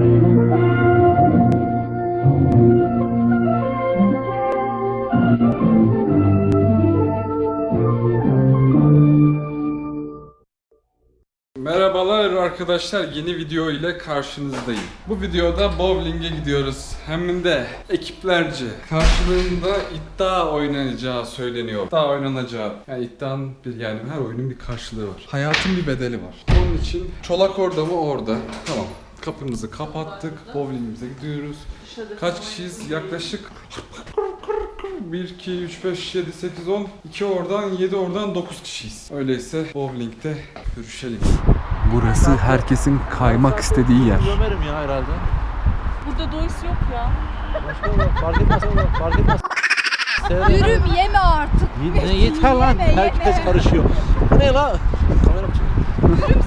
Merhabalar arkadaşlar yeni video ile karşınızdayım. Bu videoda bowling'e gidiyoruz. Hem de ekiplerce. Karşılığında iddia oynanacağı söyleniyor. İddia oynanacağı. Yani iddianın bir yani her oyunun bir karşılığı var. Hayatın bir bedeli var. Onun için çolak orada mı orada. Tamam. Kapımızı kapattık. Bowling'imize gidiyoruz. Kaç kişiyiz? Yaklaşık 1, 2, 3, 5, 7, 8, 10 2 oradan 7 oradan 9 kişiyiz. Öyleyse bowling'de görüşelim. Burası herkesin kaymak istediği yer. Ömer'im ya herhalde. Burada dois yok ya. Başka olur. Fark etmez olur. Fark etmez. Dürüm yeme artık. Ye- Ne yeter lan. Yeme, Herkes yeme. karışıyor. Bu ne la? Kamera mı çekiyor? Dürüm.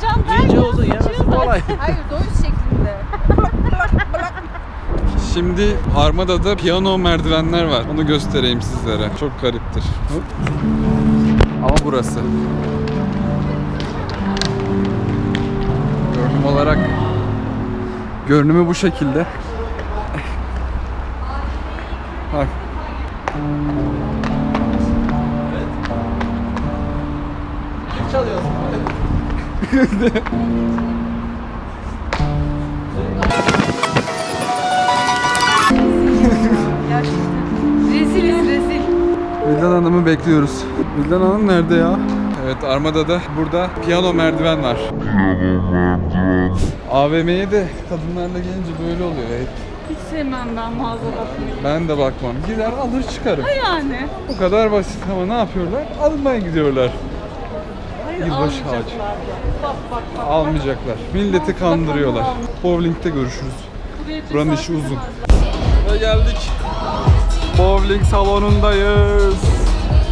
Sıçacan derken İyice uzun yemesi kolay. Hayır doyuz şeklinde. Şimdi Armada'da piyano merdivenler var. Onu göstereyim sizlere. Çok gariptir. Ama burası. Görünüm olarak görünümü bu şekilde. Bak. Reziliz rezil. Vildan Hanım'ı bekliyoruz. Vildan Hanım nerede ya? Evet Armada'da burada piyano merdiven var. AVM'ye de kadınlarla gelince böyle oluyor. hep. Hiç sevmem ben mağaza bakmayı. Ben de bakmam. Gider alır çıkarım. Yani. Bu kadar basit ama ne yapıyorlar? Almaya gidiyorlar. Yılbaşı almayacaklar ağacı. da. Bak bak bak. Almayacaklar. Milleti kandırıyorlar. Bowling'de görüşürüz. Buranın işi uzun. Ve geldik. Bowling salonundayız.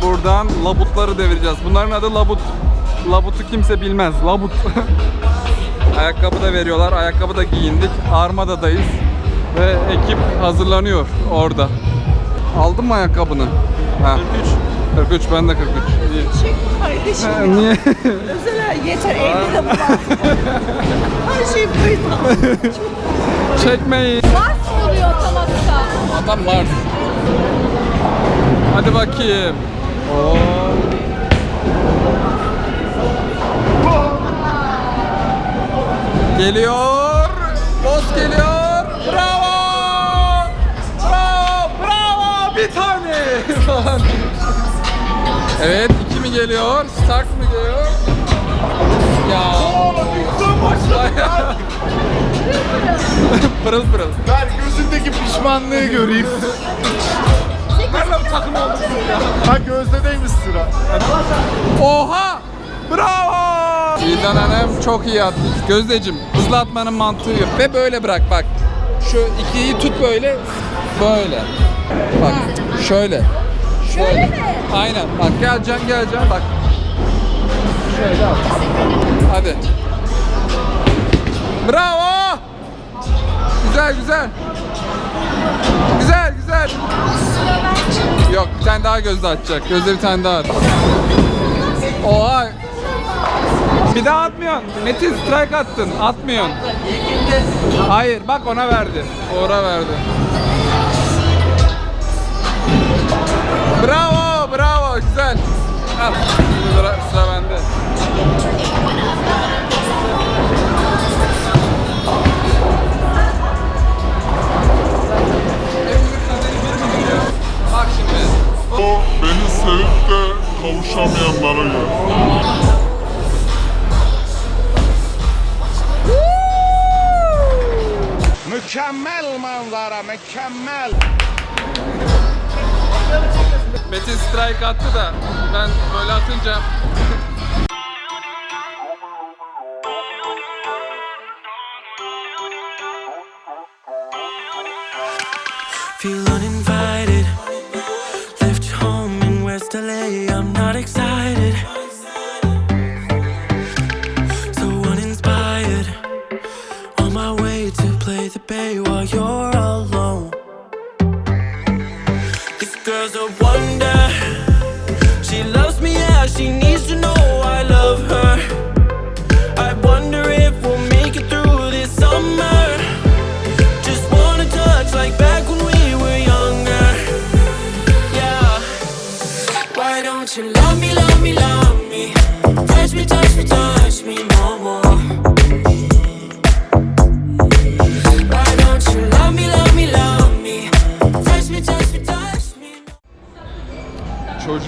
Buradan labutları devireceğiz. Bunların adı labut. Labutu kimse bilmez. Labut. Ayakkabı da veriyorlar. Ayakkabı da giyindik. Armada'dayız. Ve ekip hazırlanıyor orada. Aldın mı ayakkabını? Ha. 43. 43 ben de 43. İyi. Çek kardeşim. Ha, niye? Özel yeter evde de bu var. Her şey kayıt. Çekmeyin. Mars oluyor otomatikta. Adam Mars. Hadi bakayım. Oo. Geliyor. Boss geliyor. Bravo. Bravo. Bravo. Bir tane falan. Evet. iki mi geliyor? Stark mı geliyor? Ya. pırıl pırıl. Ver gözündeki pişmanlığı göreyim. Nerede bu takım olduk ya? Ha gözdedeymiş sıra. Oha! Bravo! Vildan Hanım çok iyi attı. Gözdeciğim hızlı atmanın mantığı yok. Ve böyle bırak bak. Şu ikiyi tut böyle. Böyle. Bak şöyle. Şöyle. mi? Aynen. Bak geleceksin geleceksin bak. Şöyle at. Hadi. Bravo! Güzel güzel. Güzel güzel. Yok bir tane daha gözde atacak. Gözde bir tane daha at. Oha. Bir daha atmıyorsun. Metin strike attın. Atmıyorsun. Hayır bak ona verdi. Uğur'a verdi. Bravo bravo güzel. Al. Şimdi Sıra, sıra bende. Bak şimdi. O beni sevip de kavuşamayanlara göre. Mükemmel manzara, mükemmel. Strike attı da ben böyle atınca girl's a wonder. She loves me, yeah. She needs to know I love her.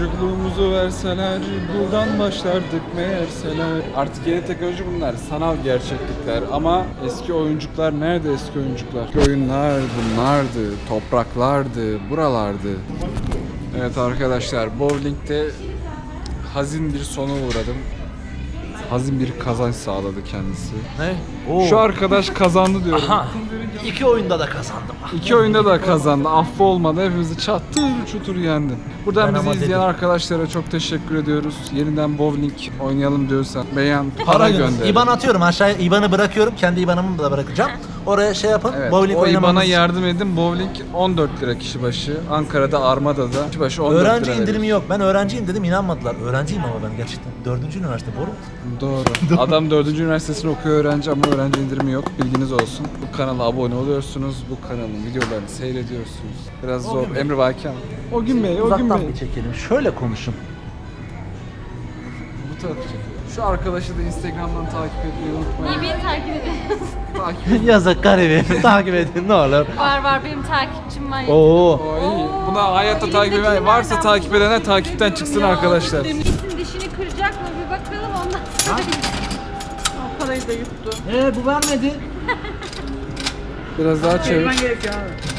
Çocukluğumuzu verseler buradan başlardık meğerseler. Artık yeni teknoloji bunlar. Sanal gerçeklikler ama eski oyuncuklar nerede eski oyuncuklar? Eski oyunlar bunlardı. Topraklardı. Buralardı. Evet arkadaşlar bowling'de hazin bir sona uğradım. Hazin bir kazanç sağladı kendisi. Ne? Oo. Şu arkadaş kazandı diyorum. Aha. İki oyunda da kazandım. İki oyunda da kazandı. Affı olmadı. Hepimizi çattır çutur yendi. Buradan Ben bizi izleyen dedim. arkadaşlara çok teşekkür ediyoruz. Yeniden bowling oynayalım diyorsan beğen, para, Para gönder. gönder. İban atıyorum aşağıya. İban'ı bırakıyorum. Kendi İban'ımı da bırakacağım. Oraya şey yapın. Evet, bowling o oynamamız bana yardım edin. Bowling 14 lira kişi başı. Ankara'da Armada'da kişi başı 14 Öğrenci lira indirimi yok. Ben öğrenciyim dedim inanmadılar. Öğrenciyim ama ben gerçekten. Dördüncü üniversite boru. Doğru. Adam 4. üniversitesini okuyor öğrenci ama öğrenci indirimi yok. Bilginiz olsun. Bu kanala abone oluyorsunuz. Bu kanalın videolarını seyrediyorsunuz. Biraz zor. gün Emre Vaki. O gün Bey, o gün Uzaktan Bey. bir çekelim. Şöyle konuşun. Bu tarafı çekiyor. Şu arkadaşı da Instagram'dan takip etmeyi unutmayın. İyi beni takip edin. takip edin. Yazık garibi. Takip edin ne olur. var var benim takipçim var. Oo. O iyi. Buna hayatta takip eden varsa takip edenler takipten çıksın arkadaşlar. Kesin dişini kıracak mı bir bakalım ondan sonra. o parayı da yuttu. Ee bu vermedi. Biraz daha çevir.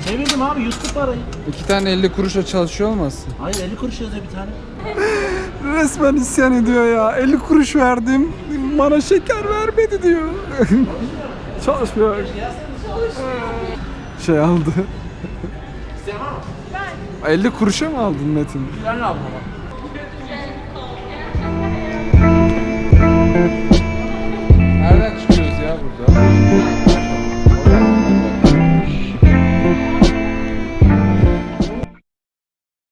Çevirdim abi yuttu parayı. İki tane 50 kuruşla çalışıyor olmasın? Hayır 50 kuruş yazıyor bir tane. Resmen isyan ediyor ya. 50 kuruş verdim. Bana şeker vermedi diyor. Çalışmıyor. Şey aldı. 50 kuruşa mı aldın Metin? Ben aldım ama.